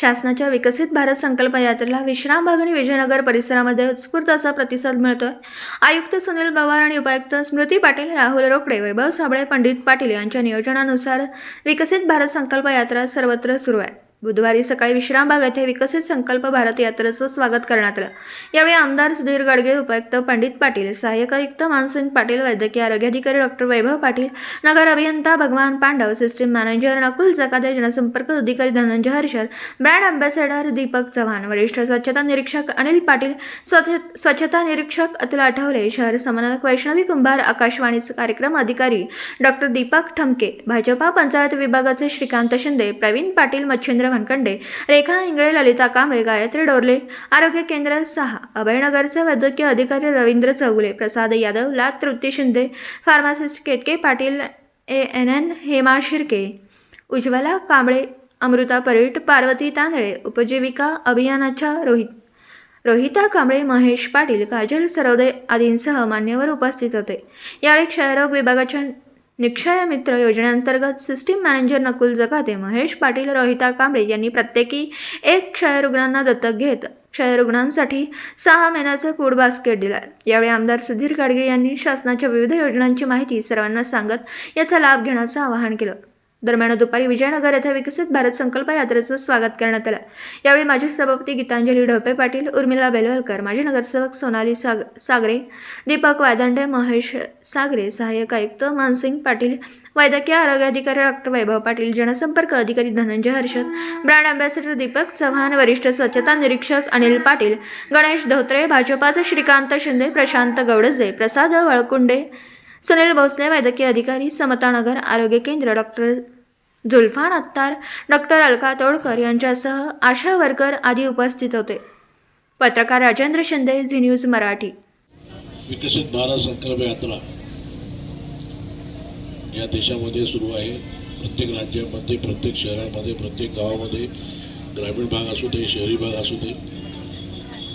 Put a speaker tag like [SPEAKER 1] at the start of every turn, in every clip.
[SPEAKER 1] शासनाच्या विकसित भारत संकल्प यात्रेला विश्रामबाग आणि विजयनगर परिसरामध्ये उत्स्फूर्त असा प्रतिसाद मिळतोय. आयुक्त सुनील पवार आणि उपायुक्त स्मृती पाटील राहुल रोकडे वैभव साबळे पंडित पाटील यांच्या नियोजनानुसार विकसित भारत संकल्प यात्रा सर्वत्र सुरू आहे. बुधवारी सकाळी विश्रामबाग येथे विकसित संकल्प भारत यात्रेचं स्वागत करण्यात आलं. यावेळी आमदार सुधीर गाडगे उपायुक्त पंडित पाटील सहाय्यक आयुक्त मानसिंग पाटील वैद्यकीय आरोग्य अधिकारी डॉक्टर वैभव पाटील नगर अभियंता भगवान पांडव सिस्टीम मॅनेजर नकुल जकादे जनसंपर्क अधिकारी धनंजय हर्षल ब्रँड अँबॅसेडर दीपक चव्हाण वरिष्ठ स्वच्छता निरीक्षक अनिल पाटील स्वच्छ स्वच्छता निरीक्षक अतुल आठवले शहर समन्वयक वैष्णवी कुंभार आकाशवाणीचे कार्यक्रम अधिकारी डॉक्टर दीपक ठमके भाजपा पंचायत विभागाचे श्रीकांत शिंदे प्रवीण पाटील मच्छिंद्र वनखंडे रेखा इंगळे ललिता कांबळे गायत्री डोरले आरोग्य केंद्र सहा अभयनगरचे वैद्यकीय अधिकारी रवींद्र चौगुले प्रसाद यादव लात Trupti Shinde pharmacist Ketke Patil A N N Hema Shirke Ujjwala Kamble Amruta Parit Parvati Tandale उपजीविका अभियानाच्या रोहित रोहिता कांबळे महेश पाटील काजल सरोदे आदींसह मान्यवर उपस्थित होते. यावेळी क्षयरोग विभागाच्या निक्षय मित्र योजनेअंतर्गत सिस्टीम मॅनेजर नकुल जगाते महेश पाटील रोहिता कांबळे यांनी प्रत्येकी एक क्षयरुग्णांना दत्तक घेत क्षयरुग्णांसाठी सहा महिन्याचं फूड बास्केट दिला यावेळी आमदार सुधीर गाडगे यांनी शासनाच्या विविध योजनांची माहिती सर्वांना सांगत याचा लाभ घेण्याचं आवाहन केलं. दरम्यान दुपारी विजयनगर येथे विकसित भारत संकल्प यात्रेचं स्वागत करण्यात आलं. यावेळी माजी सभापती गीतांजली ढोपे पाटील उर्मिला बेलवलकर माजी नगरसेवक सोनाली साग सागरे दीपक वायदंडे महेश सागरे सहाय्यक आयुक्त मानसिंग पाटील वैद्यकीय आरोग्य अधिकारी डॉक्टर वैभव पाटील जनसंपर्क अधिकारी धनंजय हर्षद ब्रँड अँबॅसेडर दीपक चव्हाण वरिष्ठ स्वच्छता निरीक्षक अनिल पाटील गणेश धोत्रे भाजपाचे श्रीकांत शिंदे प्रशांत गौडजे प्रसाद वळकुंडे सुनील भोसले वैद्यकीय अधिकारी समतानगर आरोग्य केंद्र डॉक्टर जुल्फान अत्तार डॉक्टर अलका तोडकर यांच्यासह आशा वर्कर आदी उपस्थित होते. पत्रकार राजेंद्र शिंदे झी न्यूज मराठी.
[SPEAKER 2] विकसित भारत संकल्प यात्रा या देशामध्ये सुरू आहे. प्रत्येक राज्यामध्ये प्रत्येक शहरामध्ये प्रत्येक गावामध्ये ग्रामीण भाग असू दे शहरी भाग असू दे.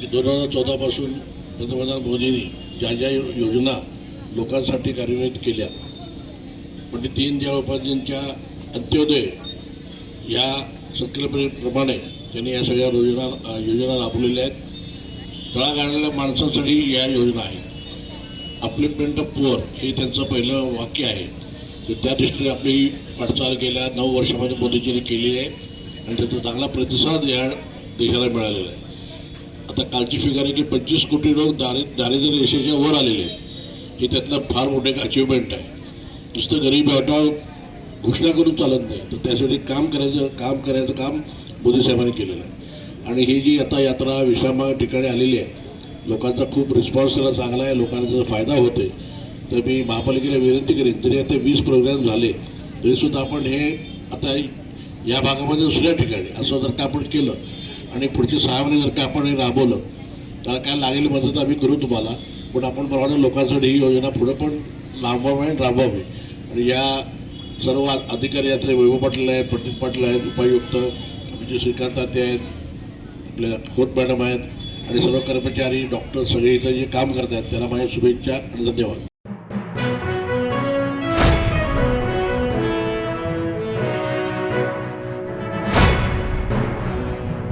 [SPEAKER 2] दोन हजार चौदापासून पंतप्रधान मोदींनी ज्या ज्या यो- योजना लोकांसाठी कार्यान्वित केल्या. पंडित दीनदयाळ उपाध्यायांच्या अंत्योदय या संकल्पनेप्रमाणे त्यांनी या सगळ्या योजना योजना राबवलेल्या आहेत. तळागाळातल्या माणसांसाठी या योजना आहेत. आपले पेंट पुअर हे त्यांचं पहिलं वाक्य आहे. तर त्या दृष्टीने आपली वाटचाल गेल्या नऊ वर्षामध्ये मोदीजींनी केलेली आहे आणि त्याचा चांगला प्रतिसाद या देशाला मिळालेला आहे. आता कालची फिगर आहे की पंचवीस कोटी लोक दारि दारिद्र्य रेषेच्या वर आलेले आहेत. हे त्यातलं फार मोठं एक अचिव्हमेंट आहे. नुसतं गरीबी हटाव घोषणा करून चालत नाही. तर त्यासाठी काम करायचं काम करायचं काम मोदी साहेबांनी केलेलं आहे. आणि ही जी आता यात्रा विश्रामा ठिकाणी आलेली आहे लोकांचा खूप रिस्पॉन्स त्याला चांगला आहे लोकांना फायदा होते तर मी महापालिकेला विनंती करेन जरी आता वीस प्रोग्राम झाले तरीसुद्धा आपण हे आता या भागामध्ये दुसऱ्या ठिकाणी असं जर का आपण केलं आणि पुढचे सहा महिने जर का आपण हे राबवलं तर काय लागेल मदत आम्ही करू तुम्हाला. पण आपण प्रमाणे लोकांसाठी ही योजना पुढे पण लांबवावी आणि राबवावी आणि या सर्व अधिकारी यात्रे वैभव पाटील आहेत प्रतीक पाटील आहेत उपायुक्त आमचे श्रीकांत तात्या आहेत आपल्या खोत मॅडम आहेत आणि सर्व कर्मचारी डॉक्टर सगळे इथं जे काम करतात त्याला माझ्या शुभेच्छा आणि धन्यवाद.